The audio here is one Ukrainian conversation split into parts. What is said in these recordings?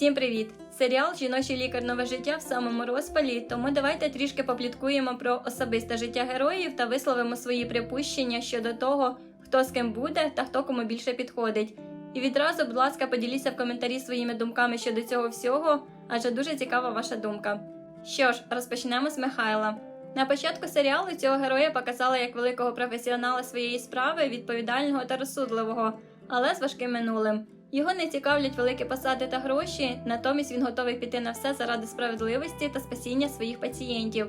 Всім привіт! Серіал Жіночий лікар нове життя в самому розпалі. Тому давайте трішки попліткуємо про особисте життя героїв та висловимо свої припущення щодо того, хто з ким буде та хто кому більше підходить. І відразу, будь ласка, поділіться в коментарі своїми думками щодо цього всього, адже дуже цікава ваша думка. Що ж, розпочнемо з Михайла. На початку серіалу цього героя показали як великого професіонала своєї справи, відповідального та розсудливого, але з важким минулим. Його не цікавлять великі посади та гроші, натомість він готовий піти на все заради справедливості та спасіння своїх пацієнтів.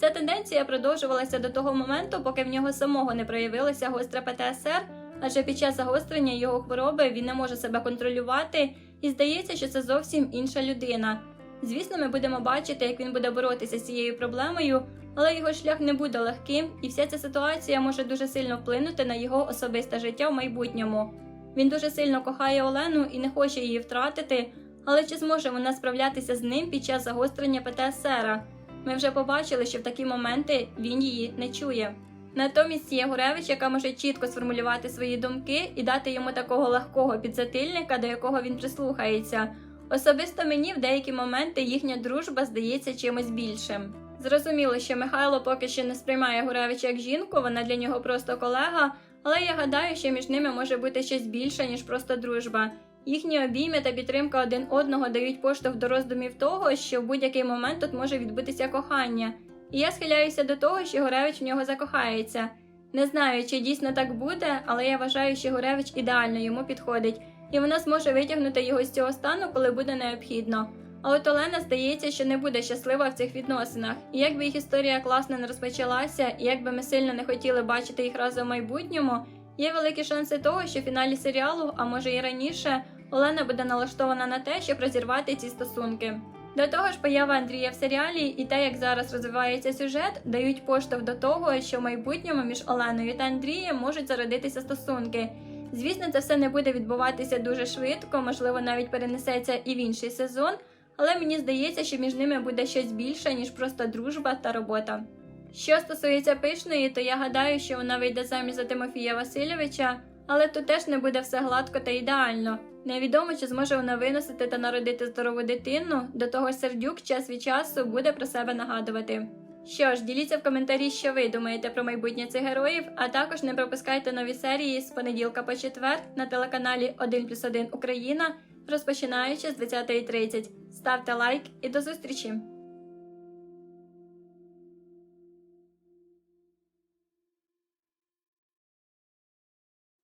Ця тенденція продовжувалася до того моменту, поки в нього самого не проявилася гостра ПТСР, адже під час загострення його хвороби він не може себе контролювати і здається, що це зовсім інша людина. Звісно, ми будемо бачити, як він буде боротися з цією проблемою, але його шлях не буде легким, і вся ця ситуація може дуже сильно вплинути на його особисте життя в майбутньому. Він дуже сильно кохає Олену і не хоче її втратити, але чи зможе вона справлятися з ним під час загострення ПТСР? Ми вже побачили, що в такі моменти він її не чує. Натомість є Гуревич, яка може чітко сформулювати свої думки і дати йому такого легкого підзатильника, до якого він прислухається. Особисто мені в деякі моменти їхня дружба здається чимось більшим. Зрозуміло, що Михайло поки що не сприймає Гуревича як жінку, вона для нього просто колега, але я гадаю, що між ними може бути щось більше, ніж просто дружба. Їхні обійми та підтримка один одного дають поштовх до роздумів того, що в будь-який момент тут може відбутися кохання. І я схиляюся до того, що Гуревич в нього закохається. Не знаю, чи дійсно так буде, але я вважаю, що Гуревич ідеально йому підходить, і вона зможе витягнути його з цього стану, коли буде необхідно. А от Олена здається, що не буде щаслива в цих відносинах. І якби їх історія класно не розпочалася, і якби ми сильно не хотіли бачити їх разом в майбутньому, є великі шанси того, що в фіналі серіалу, а може і раніше, Олена буде налаштована на те, щоб розірвати ці стосунки. До того ж, поява Андрія в серіалі і те, як зараз розвивається сюжет, дають поштовх до того, що в майбутньому між Оленою та Андрієм можуть зародитися стосунки. Звісно, це все не буде відбуватися дуже швидко, можливо, навіть перенесеться і в інший сезон, але мені здається, що між ними буде щось більше, ніж просто дружба та робота. Що стосується пишної, то я гадаю, що вона вийде заміж за Тимофія Васильовича, але тут теж не буде все гладко та ідеально. Невідомо, чи зможе вона виносити та народити здорову дитину, до того сердюк час від часу буде про себе нагадувати. Що ж, діліться в коментарі, що ви думаєте про майбутнє цих героїв, а також не пропускайте нові серії з понеділка по четвер на телеканалі 1 плюс 1 Україна, розпочинаючи з 20.30. Ставте лайк і до зустрічі!